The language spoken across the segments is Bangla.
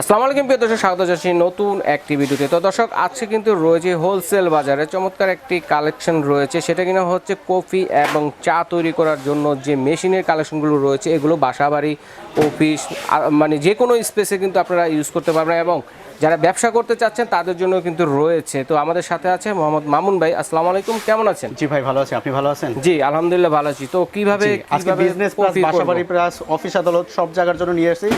আসসালামু আলাইকুম প্রিয় দর্শক স্বাগত জানাচ্ছি নতুন একটি ভিডিওতে। তো দর্শক আজকে কিন্তু রয়েছে হোলসেল বাজারে চমৎকার একটি কালেকশন রয়েছে। সেটা কিনা হচ্ছে কফি এবং চা তৈরি করার জন্য যে মেশিনের কালেকশনগুলো রয়েছে এগুলো বাসাবাড়ি অফিস মানে যে কোনো স্পেসে কিন্তু আপনারা ইউজ করতে পারবেন এবং যারা ব্যবসা করতে চাচ্ছেন তাদের জন্য কিন্তু রয়েছে। তো আমাদের সাথে আছে মোহাম্মদ মামুন ভাই আসসালামু আলাইকুম কেমন আছেন? জি ভাই ভালো আছি। আপনি ভালো আছেন? জি আলহামদুলিল্লাহ ভালো আছি। তো কীভাবে আজকে বিজনেস প্লাস বাসাবাড়ি প্লাস অফিস আদালত সব জায়গার জন্য নিয়ে এসেছি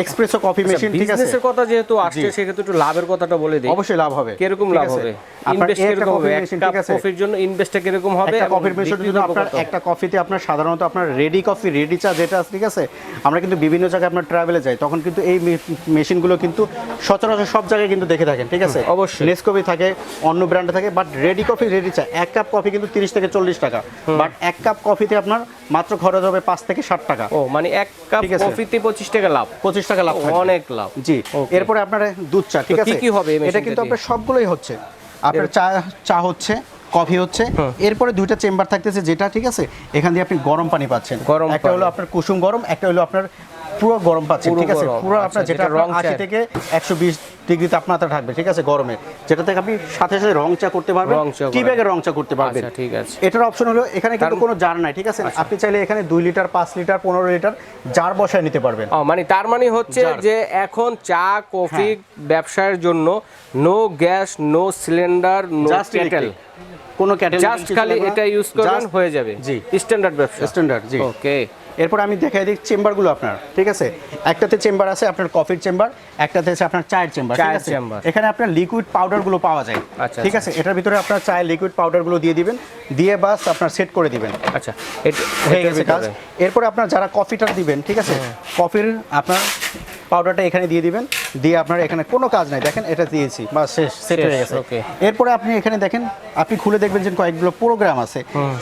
এক্সপ্রেসো কফি মেশিন ঠিক আছে? বিজনেসের কথা যেহেতু আসছে সেক্ষেত্রে একটু লাভের কথাটা বলে দিই। অবশ্যই লাভ হবে কীরকম ঠিক লাভ হবে? ইনভেস্ট একটা কীরকম হবে? আছে। কফির জন্য ইনভেস্টটা কীরকম হবে একটা কফির মেশিন যদি আপনার একটা কফিতে আপনার সাধারণত আপনার রেডি কফি রেডি চা যেটা আছে ঠিক আছে আমরা কিন্তু বিভিন্ন জায়গায় আপনার ট্রাভেলে যাই তখন কিন্তু এই মেশিনগুলো কিন্তু সচরাচর সব জায়গায় কিন্তু দেখে থাকেন ঠিক আছে? অবশ্যই। নেসকফি থাকে অন্য ব্র্যান্ডে থাকে বাট রেডি কফি রেডি চা এক কাপ কফি কিন্তু তিরিশ থেকে চল্লিশ টাকা। বাট এক কাপ কফিতে আপনার মাত্র খরচ হবে পাঁচ থেকে ষাট টাকা। ও মানে এক কাপ কফিতে পঁচিশ টাকা লাভ। পঁচিশ টাকা লাভ অনেক লাভ। জি এরপরে আপনার দুধ চা ঠিক আছে? কি হবে এটা কিন্তু? আপনার সবগুলোই হচ্ছে। আপনার চা চা হচ্ছে কফি হচ্ছে। এরপরে দুইটা চেম্বার থাকতেছে যেটা ঠিক আছে? এখান দিয়ে আপনি গরম পানি পাচ্ছেন। গরম একটা হলো আপনার কুসুম গরম একটা হলো আপনার পুরো গরম পাচ্ছেন ঠিক আছে? পুরো আচ্ছা, আপনার যেটা যেটা রং আশি থেকে একশো বিশ ডিগ্রি তাপমাত্রা থাকবে ঠিক আছে গরমে। যেটা থেকে আপনি সাথে সাথে রং চা করতে পারবেন টি ব্যাগে রং চা করতে পারবেন। আচ্ছা, ঠিক আছে। এটার অপশন হলো এখানে কিন্তু কোনো জার নাই ঠিক আছে? আপনি চাইলে এখানে দুই লিটার পাঁচ লিটার পনেরো লিটার জার বসায় নিতে পারবেন। মানে তার মানে হচ্ছে যে এখন চা কফি হ্যাঁ। ব্যবসার জন্য no gas no cylinder no kettle কোনো ক্যাটেল জাস্ট খালি এটা ইউজ করবেন হয়ে যাবে। জি। স্ট্যান্ডার্ড ব্যবসা। স্ট্যান্ডার্ড জি। ওকে এরপর আমি দেখাই দিই চেম্বারগুলো আপনার ঠিক আছে? একটাতে চেম্বার আছে আপনার কফির চেম্বার একটাতে আছে আপনার চায়ের চেম্বার চায়ের চেম্বার। এখানে আপনার লিকুইড পাউডারগুলো পাওয়া যায় আচ্ছা, ঠিক আছে? এটার ভিতরে আপনার চায়ের লিকুইড পাউডারগুলো দিয়ে দিবেন দিয়ে বাস আপনার সেট করে দিবেন। আচ্ছা এরপর হয়ে গেছে কাজ। এরপর আপনার যারা কফিটা দিবেন ঠিক আছে? হ্যাঁ। কফির আপনার পাউডারটা এখানে দিয়ে দিবেন। দিয়ে আপনার এখানে কোনো কাজ নাই। দেখেন এটা দিয়েছি। বা শেষ সেট হয়ে গেছে ওকে। এরপরে আপনি এখানে দেখেন আপনি খুলে দেখবেন যে কয়েকগুলো প্রোগ্রাম আছে।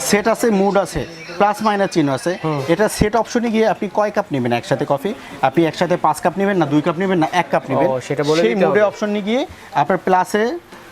সেট আছে মুড আছে প্লাস মাইনাস চিহ্ন আছে। এটা সেট অপশনে গিয়ে আপনি কয় কাপ নেবেন? একসাথে কফি আপনি একসাথে পাঁচ কাপ নেবেন না দুই কাপ নেবেন না এক কাপ নেবেন? সেটা বলে সেই মুডে অপশনে গিয়ে আপনার প্লাসে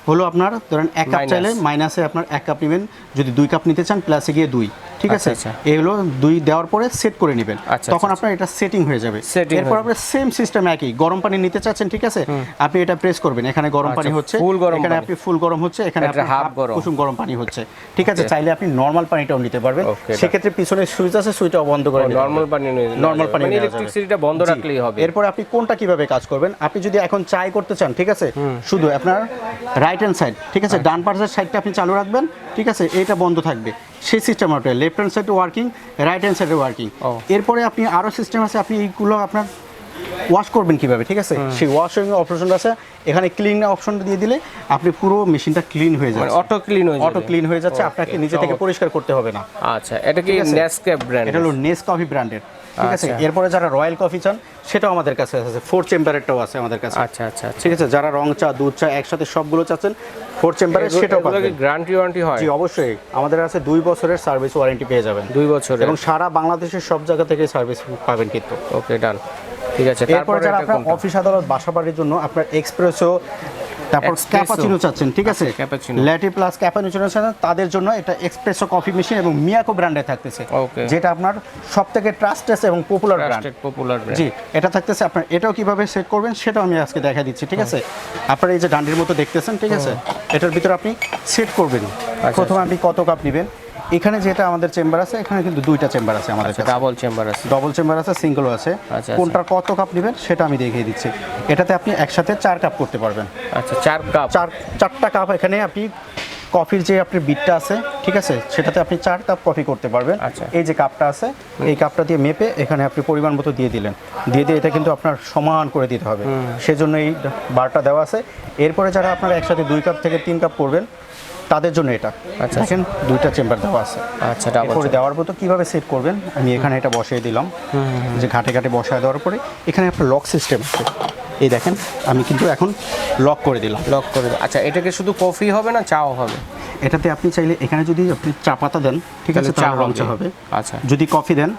হলো আপনার ধরেন এক কাপ চাইলে মাইনাসে আপনার এক কাপ নেবেন। যদি দুই কাপ নিতে চান প্লাসে গিয়ে দুই। ঠিক আছে? আচ্ছা, আচ্ছা। এগুলো দুই দেওয়ার পরে সেট করে নেবেন। আচ্ছা, তখন আচ্ছা, আপনার এটা সেটিং হয়ে যাবে। এরপর আপনার সেম সিস্টেম একই। গরম পানি নিতে চাচ্ছেন ঠিক আছে? আপনি এটা প্রেস করবেন। এখানে গরম আচ্ছা, পানি হচ্ছে। এখানে আপনি ফুল গরম হচ্ছে। এখানে আপনার হাফ গরম। কুসুম গরম পানি হচ্ছে। ঠিক আছে? চাইলে আপনি নর্মাল পানিটাও নিতে পারবেন। সেক্ষেত্রে পিছনে সুইচ আছে সুইচটাও বন্ধ করে নর্মাল পানি নর্মাল পানি মানে যাবে। ইলেকট্রিসিটিটা বন্ধ রাখলেই হবে। এরপর আপনি কোনটা কীভাবে কাজ করবেন? আপনি যদি এখন চাই করতে চান ঠিক আছে? শুধু আপনার রাইট হ্যান্ড সাইড ঠিক আছে? ডান পাশের সাইডটা আপনি চালু রাখবেন ঠিক আছে? এটা বন্ধ থাকবে। সেই সিস্টেম আপনার লেফট হ্যান্ড সাইডে ওয়ার্কিং রাইট হ্যান্ড সাইডে ওয়ার্কিং এরপরে আপনি আরও সিস্টেম আছে আপনি এইগুলো আপনার ওয়াশ করবেন কীভাবে ঠিক আছে? সেই ওয়াশিং অপশনটা আছে। এখানে ক্লিন অপশনটা দিয়ে দিলে আপনি পুরো মেশিনটা ক্লিন হয়ে মানে যাবে অটো ক্লিন হয়ে অটো ক্লিন হয়ে যাচ্ছে আপনাকে নিজে থেকে পরিষ্কার করতে হবে না। আচ্ছা এটা কি ঠিক ব্র্যান্ড এটা হলো নেস কফি ব্র্যান্ডের ঠিক আছে আচ্ছা। এরপরে যারা রয়্যাল কফি চান সেটাও আমাদের কাছে আছে। ফোর চেম্বারেরটাও আছে আমাদের কাছে। আচ্ছা আচ্ছা আচ্ছা। ঠিক আছে যারা রং চা দুধ চা একসাথে সবগুলো চাচ্ছেন ফোর চেম্বারে সেটাও পাবেন। গ্যারান্টি ওয়ারেন্টি হয়? জি অবশ্যই। আমাদের কাছে দুই বছরের সার্ভিস ওয়ারেন্টি পেয়ে যাবেন। দুই বছরের। এবং সারা বাংলাদেশের সব জায়গা থেকে সার্ভিস পাবেন কিন্তু। ওকে ডান ঠিক আছে তারপরে যারা আপনার অফিস আদালত বাসা বাড়ির জন্য আপনার এক্সপ্রেসো তারপর। ক্যাপাচিনো চাচ্ছেন ঠিক আছে? আচ্ছা, ল্যাটি প্লাস ক্যাপাচিনো চাচ্ছেন তাদের জন্য এটা এক্সপ্রেসো কফি মেশিন এবং মিয়াকো ব্র্যান্ডে থাকতেছে। ওকে যেটা আপনার সব থেকে ট্রাস্টেস এবং পপুলার ব্র্যান্ড ট্রাস্টেড পপুলার জি এটা থাকতেছে আপনার এটাও কীভাবে সেট করবেন সেটাও আমি আজকে দেখা দিচ্ছি ঠিক আছে? আপনার এই যে ডান্ডির মতো দেখতেছেন ঠিক আছে? এটার ভিতরে আপনি সেট করবেন। আচ্ছা, প্রথমে আপনি কত কাপ নেবেন? এখানে যেটা আমাদের চেম্বার আছে এখানে কিন্তু দুইটা চেম্বার আছে আমাদের কাছে। ডাবল চেম্বার আছে। ডবল চেম্বার আছে সিঙ্গেলও আছে। আচ্ছা। কোনটার কত কাপ নেবেন সেটা আমি দেখিয়ে দিচ্ছি। এটাতে আপনি একসাথে চার কাপ করতে পারবেন। আচ্ছা চার কাপ চার চারটা কাপ এখানে আপনি কফির যে আপনার বিটটা আছে ঠিক আছে সেটাতে আপনি চার কাপ কফি করতে পারবেন। আচ্ছা। এই যে কাপটা আছে এই কাপটা দিয়ে মেপে এখানে আপনি পরিমাণ মতো দিয়ে দিলেন। দিয়ে দিয়ে এটা কিন্তু আপনার সমান করে দিতে হবে। সেজন্য এই বারটা দেওয়া আছে। এরপরে যারা আপনারা একসাথে দুই কাপ থেকে তিন কাপ করবেন তাদের জন্য এটা। আচ্ছা। দেখেন দুইটা চেম্বার দেওয়া আছে। আচ্ছা এরপরে দেওয়ার পর তো কীভাবে সেট করবেন? আমি এখানে এটা বসিয়ে দিলাম। যে ঘাটে ঘাটে বসায় দেওয়ার পরে এখানে একটা লক সিস্টেম আছে। এই দেখেন আমি কিন্তু এখন লক করে দিলাম। লক করে দাও। আচ্ছা এটাকে শুধু কফি হবে না চাও হবে? এটাতে আপনি চাইলে এখানে যদি আপনি চা পাতা দেন ঠিক আছে চা চা রং চা হবে। হবে। আচ্ছা। যদি কফি দেন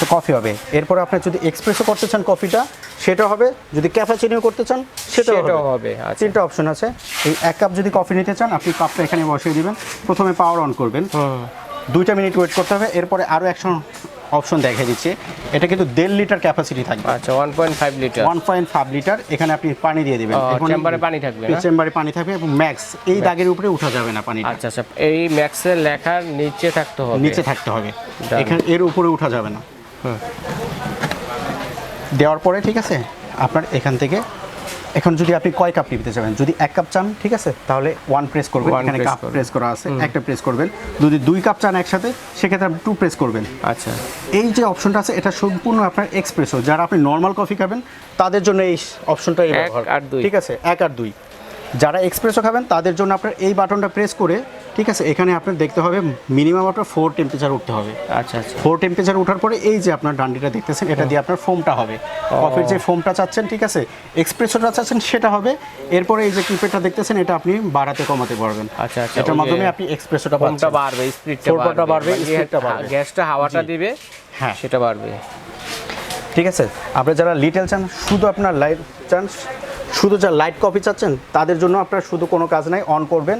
তো কফি হবে। এরপর আপনি যদি এক্সপ্রেসও করতে চান কফিটা সেটা হবে। যদি ক্যাফাচিনিও করতে চান সেটাও হবে। আচ্ছা। তিনটা অপশন আছে। এই এক কাপ যদি কফি নিতে চান আপনি কাপটা এখানে বসিয়ে দিবেন। প্রথমে পাওয়ার অন করবেন। দুইটা মিনিট ওয়েট করতে হবে। এরপরে আরও একশো অপশন দেখিয়ে দিচ্ছে। এটা কিন্তু দেড় লিটার ক্যাপাসিটি থাকবে। আচ্ছা one point five litre one point five litre এখানে আপনি পানি দিয়ে দেবেন। চেম্বারে পানি থাকবে? চেম্বারে পানি থাকবে এবং ম্যাক্স এই দাগের উপরে উঠা যাবে না পানি আচ্ছা আচ্ছা এই ম্যাক্সের লেখার নিচে থাকতে হবে। নিচে থাকতে হবে। এখানে এর উপরে উঠা যাবে না। দেওয়ার পরে ঠিক আছে আপনার এখান থেকে এখন যদি আপনি কয় কাপ নিতে চাবেন? যদি এক কাপ চান ঠিক আছে তাহলে ওয়ান প্রেস করবেন। এখানে কাপ প্রেস করা আছে একটা প্রেস করবেন। যদি দুই কাপ চান একসাথে সেক্ষেত্রে আপনি টু প্রেস করবেন। আচ্ছা। এই যে অপশনটা আছে এটা সম্পূর্ণ আপনার এক্সপ্রেসো যারা আপনি নর্মাল কফি খাবেন তাদের জন্য এই অপশনটা। ঠিক আছে এক আর দুই। যারা এক্সপ্রেসও খাবেন তাদের জন্য আপনার এই বাটনটা প্রেস করে ঠিক আছে এখানে আপনার দেখতে হবে মিনিমাম আপনার ফোর টেম্পারেচার উঠতে হবে। আচ্ছা আচ্ছা। ফোর টেম্পারেচার ওঠার পরে এই যে আপনার ডান্ডিটা দেখতেছেন এটা দিয়ে আপনার ফোমটা হবে। কফির যে ফোমটা চাচ্ছেন ঠিক আছে এক্সপ্রেসোটা চাচ্ছেন সেটা হবে। এরপরে এই যে কিপেডটা দেখতেছেন এটা আপনি বাড়াতে কমাতে পারবেন। আচ্ছা, আচ্ছা, এটার মাধ্যমে আপনি এক্সপ্রেসোটা ফোমটা বাড়বে স্পিডটা বাড়বে, স্পিডটা বাড়বে। গ্যাসটা হাওয়াটা দিবে হ্যাঁ। সেটা বাড়বে। ঠিক আছে আপনি যারা লিটেল চান শুধু আপনার লাইট চান শুধু যা লাইট কপি চাচ্ছেন তাদের জন্য আপনার শুধু কোনো কাজ নাই অন করবেন।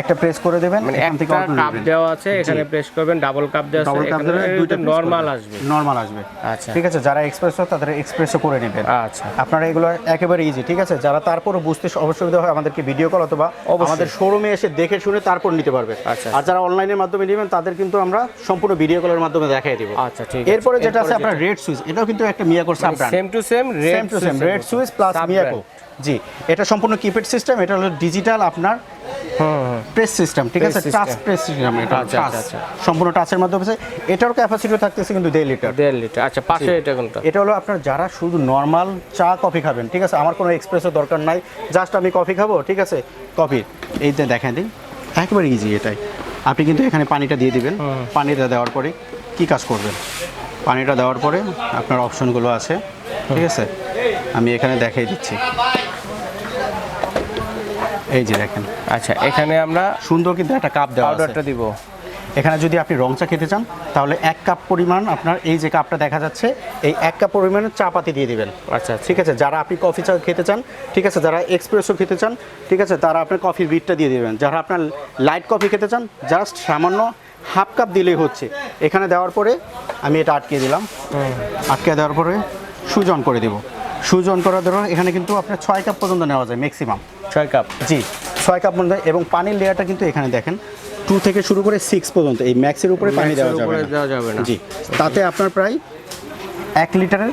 একটা প্রেস করে দেবেন মানে এখান থেকে একটা কাপ দেওয়া আছে এখানে প্রেস করবেন ডাবল কাপ দেওয়া আছে ডবল কাপ দেবেন দুইটা নরমাল আসবে। নর্মাল আসবে। আচ্ছা। ঠিক আছে যারা এক্সপ্রেসো তাদের এক্সপ্রেসও করে নেবেন। আচ্ছা। আপনারা এগুলো একেবারে ইজি ঠিক আছে? যারা তারপরও বুঝতে অসুবিধা হয় আমাদেরকে ভিডিও কল অথবা আমাদের শোরুমে এসে দেখে শুনে তারপর নিতে পারবে। আচ্ছা। আর যারা অনলাইনের মাধ্যমে নেবেন তাদের কিন্তু আমরা সম্পূর্ণ ভিডিও কলের মাধ্যমে দেখাই দিব। আচ্ছা ঠিক এরপরে যেটা আছে আপনার রেড সুইচ এটাও কিন্তু একটা মিয়াকোর sub brand same to same same red to same red switch plus Miyako জি এটা সম্পূর্ণ কিপ্যাড সিস্টেম এটা হলো ডিজিটাল আপনার প্রেস সিস্টেম ঠিক আছে? টাচ প্রেস সিস্টেম এটা আচ্ছা, touch। আচ্ছা, সম্পূর্ণ টাচের মাধ্যমে এটার ক্যাপাসিটি থাকতেছে কিন্তু দেড় লিটার দেড় লিটার আচ্ছা পাশে এটা কোনটা? এটা হলো আপনার যারা শুধু নর্মাল চা কফি খাবেন ঠিক আছে? আমার কোনো এক্সপ্রেসও দরকার নাই। জাস্ট আমি কফি খাব ঠিক আছে? কফি এই যে দেখেন দিন একেবারে ইজি এটাই। আপনি কিন্তু এখানে পানিটা দিয়ে দিবেন। পানিটা দেওয়ার পরে কি কাজ করবেন? পানিটা দেওয়ার পরে আপনার অপশনগুলো আছে ঠিক আছে? আমি এখানে দেখাই দিচ্ছি। এই যে দেখেন। আচ্ছা এখানে আমরা সুন্দর কিন্তু একটা কাপ দেওয়া পাউডারটা দিব। এখানে যদি আপনি রং চা খেতে চান তাহলে এক কাপ পরিমাণ আপনার এই যে কাপটা দেখা যাচ্ছে এই এক কাপ পরিমাণে চা পাতি দিয়ে দিবেন। আচ্ছা আচ্ছা। ঠিক আছে? যারা আপনি কফি চা খেতে চান ঠিক আছে? যারা এক্সপ্রেসও খেতে চান ঠিক আছে? তারা আপনার কফির বিটটা দিয়ে দেবেন। যারা আপনার লাইট কফি খেতে চান জাস্ট সামান্য হাফ কাপ দিলেই হচ্ছে। এখানে দেওয়ার পরে আমি এটা আটকে দিলাম। আটকে দেওয়ার পরে সুজন করে দেবো। সুজন করার ধরুন এখানে কিন্তু আপনার ছয় কাপ পর্যন্ত নেওয়া যায় ম্যাক্সিমাম ছয় কাপ। জি ছয় কাপ পর্যন্ত এবং পানির লেয়ারটা কিন্তু এখানে দেখেন। টু থেকে শুরু করে সিক্স পর্যন্ত এই ম্যাক্সের উপরে পানি দেওয়া যাবে না। জি তাতে আপনার প্রায় এক লিটারের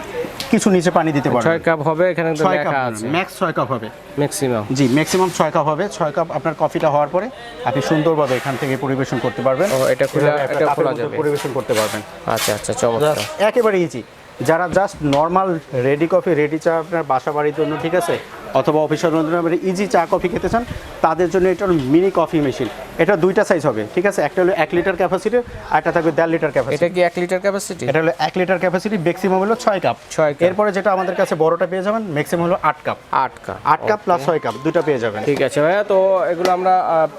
কিছু নিচে পানি দিতে পারবেন। ছয় কাপ হবে এখানে ছয় কাপ ম্যাক্স ছয় কাপ হবে। ম্যাক্সিমাম জি ম্যাক্সিমাম ছয় কাপ হবে। ছয় কাপ আপনার কফিটা হওয়ার পরে আপনি সুন্দরভাবে এখান থেকে পরিবেশন করতে পারবেন। ও, এটা খোলা- এটা খোলা যাবে। পরিবেশন করতে পারবেন। আচ্ছা আচ্ছা চমৎকার। একেবারে ইজি যারা just normal ready coffee ready চা আপনার বাসা বাড়ির জন্য ঠিক আছে? অথবা অফিসের জন্য ইজি চা কফি খেতে চান তাদের জন্য এটা মিনি কফি মেশিন এটা দুইটা সাইজ হবে ঠিক আছে? একটা হলো এক লিটার ক্যাপাসিটি আর একটা থাকবে দেড় লিটার ক্যাপাসিটি এটা কি এক লিটার ক্যাপাসিটি এটা হলো এক লিটার ক্যাপাসিটি ম্যাক্সিমাম হলো ছয় কাপ ছয়। এরপরে যেটা আমাদের কাছে বড়টা পেয়ে যাবেন ম্যাক্সিমাম হলো আট কাপ আট কাপ আট কাপ প্লাস ছয় কাপ দুটো পেয়ে যাবেন। ঠিক আছে ভাইয়া তো এগুলো আমরা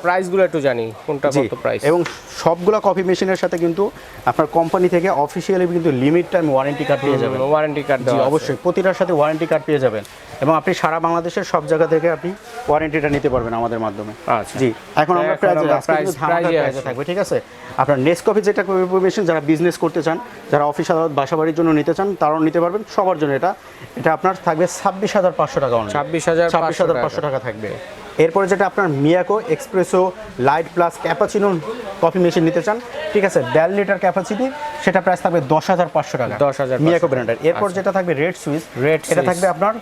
প্রাইসগুলো একটু জানি কোনটা কত প্রাইস এবং সবগুলো কফি মেশিনের সাথে কিন্তু আপনার কোম্পানি থেকে অফিসিয়ালি কিন্তু লিমিট টাইম ওয়ারেন্টি কার্ড পেয়ে যাবেন। ওয়ারেন্টি কার্ড অবশ্যই। প্রতিটার সাথে ওয়ারেন্টি কার্ড পেয়ে যাবেন। এবং আপনি সারা বাংলাদেশের সব জায়গা থেকে আপনি ওয়ারেন্টিটা নিতে পারবেন আমাদের মাধ্যমে আচ্ছা। জি এখন আমরা প্রাইজে। থাকবে ঠিক আছে আপনার নেক্সট কফি যেটা মেশিন যারা বিজনেস করতে চান যারা অফিস আদালত বাসাবাড়ির জন্য নিতে চান তারাও নিতে পারবেন সবার জন্য এটা এটা আপনার থাকবে ছাব্বিশ হাজার পাঁচশো টাকা। ছাব্বিশ হাজার ছাব্বিশ হাজার পাঁচশো টাকা থাকবে এরপরে যেটা আপনার Miyako espresso light plus cappuccino coffee machine নিতে চান ঠিক আছে দেড় লিটার ক্যাপাসিটি সেটা প্রাইস থাকবে দশ হাজার পাঁচশো টাকা। দশ হাজার মিয়াকো ব্র্যান্ডের এরপর যেটা থাকবে রেড সুইচ রেড এটা থাকবে আপনার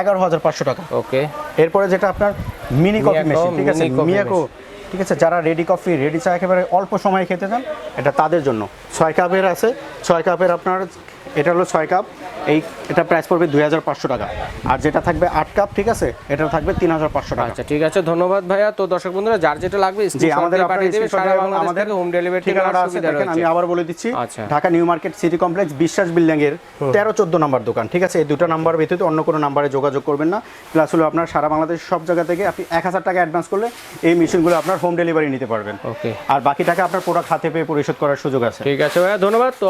এগারো হাজার পাঁচশো টাকা। ওকে। এরপরে যেটা আপনার মিনি কফি মেশিন ঠিক আছে? মিয়াকো ঠিক আছে? যারা রেডি কফি রেডি চা একেবারে অল্প সময় খেতে চান এটা তাদের জন্য। ছয় কাপের আছে ছয় কাপের আপনার এটা হলো ছয় কাপ। এই এটা প্রাইস পড়বে দুই হাজার পাঁচশো টাকা। আর যেটা থাকবে আট কাপ ঠিক আছে? এটা থাকবে তিন হাজার পাঁচশো টাকা। আচ্ছা ঠিক আছে। ধন্যবাদ ভাইয়া। তো দর্শক বন্ধুরা যার যেটা লাগবে জি আমাদের আমাদের হোম ডেলিভারি ঠিকানাটা আছে দেখেন আমি আবার বলে দিচ্ছি আচ্ছা। Dhaka new market city complex Biswas building এর তেরো চোদ্দ নাম্বার দোকান ঠিক আছে? এই দুটো নাম্বার ব্যতীত অন্য কোনো নাম্বারে যোগাযোগ করবেন না। প্লাস হলো আপনার সারা বাংলাদেশ সব জায়গা থেকে আপনি এক হাজার টাকা অ্যাডভান্স করলে এই মেশিনগুলো আপনার হোম ডেলিভারি নিতে পারবেন। ওকে আর বাকি টাকা আপনার প্রোডাক্ট হাতে পেয়ে পরিশোধ করার সুযোগ আছে। ঠিক আছে ভাইয়া ধন্যবাদ। তো